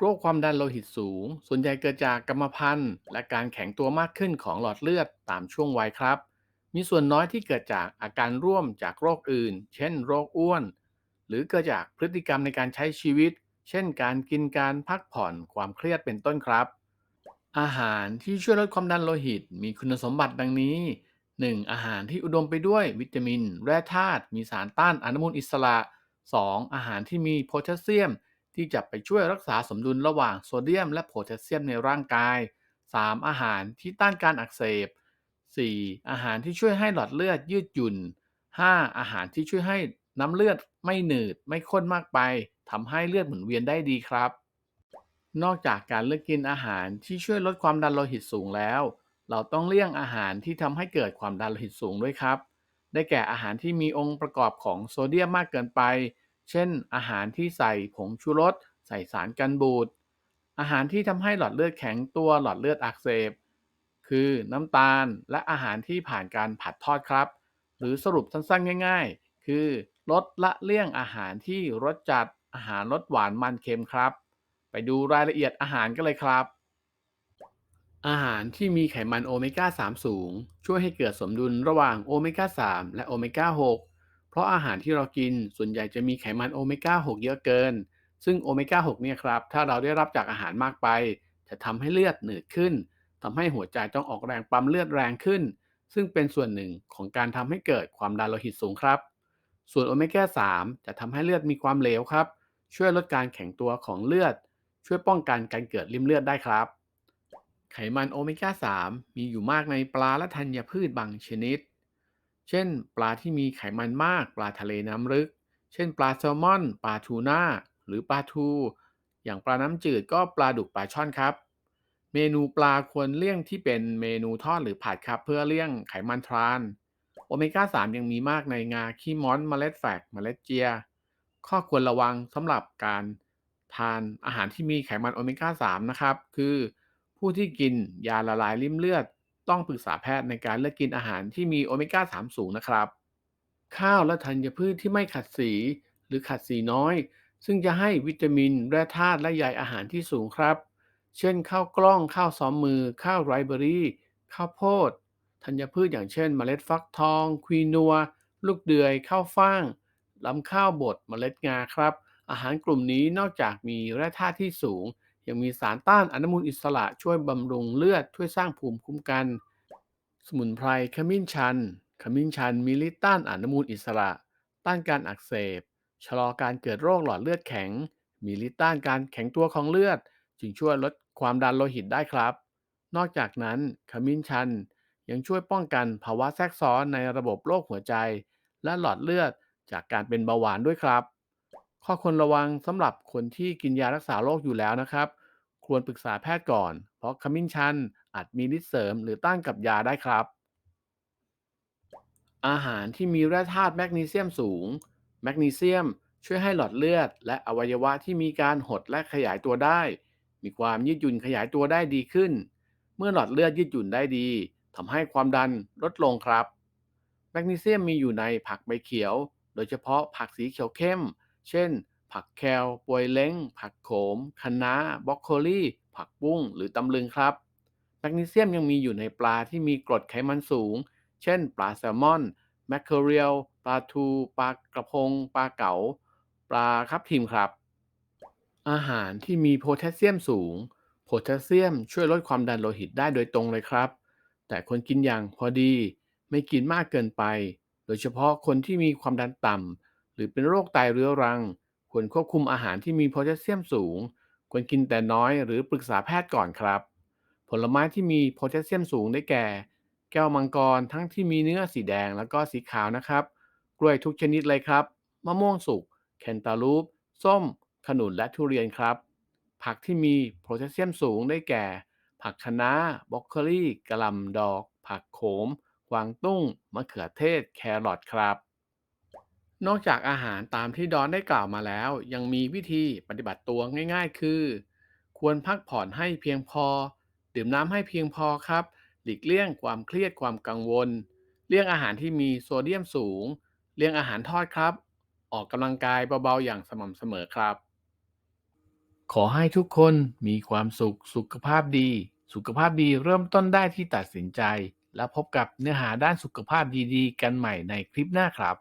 โรคความดันโลหิตสูง ส่วนใหญ่เกิดจากกรรมพันธุ์ และการแข็งตัวมากขึ้นของหลอดเลือดตามช่วงวัยครับ มีส่วนน้อยที่เกิดจากอาการร่วมจากโรคอื่น เช่น โรคอ้วน หรือเกิดจากพฤติกรรมในการใช้ชีวิต เช่น การกินการพักผ่อนความเครียดเป็นต้นครับ อาหารที่ช่วยลดความดันโลหิต มีคุณสมบัติดังนี้ 1. อาหารที่อุดมไปด้วยวิตามิน แร่ธาตุมีสารต้านอนุมูลอิสระ 2. อาหารที่มีโพแทสเซียม ที่จะไปช่วยรักษาสมดุลระหว่างโซเดียมและโพแทสเซียมในร่างกาย 3. อาหารที่ต้านการอักเสบ 4. อาหารที่ช่วยให้หลอดเลือดยืดหยุ่น 5. อาหารที่ช่วยให้น้ำเลือดไม่หนืดไม่ข้นมากไปทำให้เลือดหมุนเวียนได้ดีครับ นอกจากการเลือกกินอาหารที่ช่วยลดความดันโลหิตสูงแล้ว เราต้องเลี่ยงอาหารที่ทำให้เกิดความดันโลหิตสูงด้วยครับ ได้แก่อาหารที่มีองค์ประกอบของโซเดียมมากเกินไป เช่น อาหารที่ใส่ผงชูรส ใส่สารกันบูด อาหารที่ทำให้หลอดเลือดแข็งตัวหลอดเลือดอักเสบ คือน้ำตาลและอาหารที่ผ่านการผัดทอดครับ หรือสรุปสั้นๆง่าย ๆ คือลดละเลี่ยงอาหารที่รสจัดอาหารรสหวานมันเค็มครับ ไปดูรายละเอียดอาหารกันเลยครับ อาหารที่มีไขมันโอเมก้า 3 สูง ช่วยให้เกิดสมดุลระหว่างโอเมก้า 3 และโอเมก้า 6 ราะอาหารที่เรากินส่วนใหญ่จะมีไขมันโอเมก้า 6 เยอะเกิน ซึ่งโอเมก้า 6 เนี่ยครับ ถ้าเราได้รับจากอาหารมากไป จะทำให้เลือดหนืดขึ้นทำให้หัวใจต้องออกแรงปั๊มเลือดแรงขึ้น ซึ่งเป็นส่วนหนึ่งของการทำให้เกิดความดันโลหิตสูงครับ ส่วนโอเมก้า 3 จะทำให้เลือดมีความเหลวครับ ช่วยลดการแข็งตัวของเลือด ช่วยป้องกันการเกิดริ่มเลือดได้ครับ ไขมันโอเมก้า 3 มีอยู่มากในปลาและธัญพืชบางชนิด เช่น ปลาที่มีไขมันมาก ปลาทะเลน้ำลึก เช่น ปลาแซลมอน ปลาทูน่า หรือปลาทู อย่างปลาน้ำจืดก็ปลาดุกปลาช่อนครับ เมนูปลาควรเลี่ยงที่เป็นเมนูทอดหรือผัดครับ เพื่อเลี่ยงไขมันทราน โอเมก้า 3 ยังมีมากในงาขี้ม้อนเมล็ดแฝกเมล็ดเจีย ข้อควรระวังสำหรับการทานอาหารที่มีไขมันโอเมก้า 3 นะครับ คือ ผู้ที่กินยาละลายริ่มเลือด ต้องปรึกษาแพทย์ในการเลือกกินอาหารที่มีโอเมก้า 3 สูงนะครับ ข้าวและธัญพืชที่ไม่ขัดสี หรือขัดสีน้อย ซึ่งจะให้วิตามิน แร่ธาตุและใยอาหารที่สูงครับ เช่นข้าวกล้องข้าวซ้อมมือ ข้าวไรเบอรี่ ข้าวโพดธัญพืชอย่างเช่นเมล็ดฟักทอง ควีนัว ลูกเดือย ข้าวฟ่างลำข้าวบดเมล็ดงาครับ อาหารกลุ่มนี้นอกจากมีแร่ธาตุที่สูง ยังมีสารต้านอนุมูลอิสระช่วยบำรุงเลือด ช่วยสร้างภูมิคุ้มกัน สมุนไพรขมิ้นชัน ขมิ้นชันมีฤทธิ์ต้านอนุมูลอิสระ ต้านการอักเสบ ชะลอการเกิดโรคหลอดเลือดแข็ง มีฤทธิ์ต้านการแข็งตัวของเลือด จึงช่วยลดความดันโลหิตได้ครับ นอกจากนั้นขมิ้นชันยังช่วยป้องกันภาวะแทรกซ้อนในระบบโรคหัวใจ และหลอดเลือดจากการเป็นเบาหวานด้วยครับ ข้อควรระวังสำหรับคนที่กินยารักษาโรคอยู่แล้วนะครับ ควรปรึกษาแพทย์ก่อน เพราะขมิ้นชันอาจมีฤทธิ์เสริมหรือต้านกับยาได้ครับ อาหารที่มีแร่ธาตุแมกนีเซียมสูง แมกนีเซียมช่วยให้หลอดเลือด และอวัยวะที่มีการหดและขยายตัวได้ มีความยืดหยุ่นขยายตัวได้ดีขึ้น เมื่อหลอดเลือดยืดหยุ่นได้ดีทำให้ความดันลดลงครับ แมกนีเซียมมีอยู่ในผักใบเขียว โดยเฉพาะผักสีเขียวเข้ม เช่น ผักแคลปวยเล้ง ผักโขมคะน้าบรอกโคลีผักบุ้งหรือตำลึงครับ แมกนีเซียมยังมีอยู่ในปลาที่มีกรดไขมันสูง เช่น ปลาแซลมอนแมคเคอเรียลปลาทู ปลากระพง ปลาเก๋า ปลาครับทิมครับ อาหารที่มีโพแทสเซียมสูง โพแทสเซียมช่วยลดความดันโลหิตได้โดยตรงเลยครับ แต่ควรกินอย่างพอดี ไม่กินมากเกินไป โดยเฉพาะคนที่มีความดันต่ำหรือเป็นโรคไตเรื้อรัง ควรควบคุมอาหารที่มีโพแทสเซียมสูง ควรกินแต่น้อยหรือปรึกษาแพทย์ก่อนครับ ผลไม้ที่มีโพแทสเซียมสูงได้แก่ แก้วมังกรทั้งที่มีเนื้อสีแดงแล้วก็สีขาวนะครับ กล้วยทุกชนิดเลยครับ มะม่วงสุกแคนตาลูป ส้ม ขนุนและทุเรียนครับ ผักที่มีโพแทสเซียมสูงได้แก่ ผักคะน้าบรอกโคลีกระหล่ำดอก ผักโขม กวางตุ้ง มะเขือเทศ แครอทครับ นอกจากอาหารตามที่ดอนได้กล่าวมาแล้ว ยังมีวิธีปฏิบัติตัวง่ายๆ คือ ควรพักผ่อนให้เพียงพอ ดื่มน้ำให้เพียงพอครับ หลีกเลี่ยงความเครียดความกังวล เลี่ยงอาหารที่มีโซเดียมสูง เลี่ยงอาหารทอดครับ ออกกำลังกายเบาๆ อย่างสม่ำเสมอครับ ขอให้ทุกคนมีความสุขสุขภาพดี สุขภาพดีเริ่มต้นได้ที่ตัดสินใจ แล้วพบกับเนื้อหาด้านสุขภาพดีๆ กันใหม่ในคลิปหน้าครับ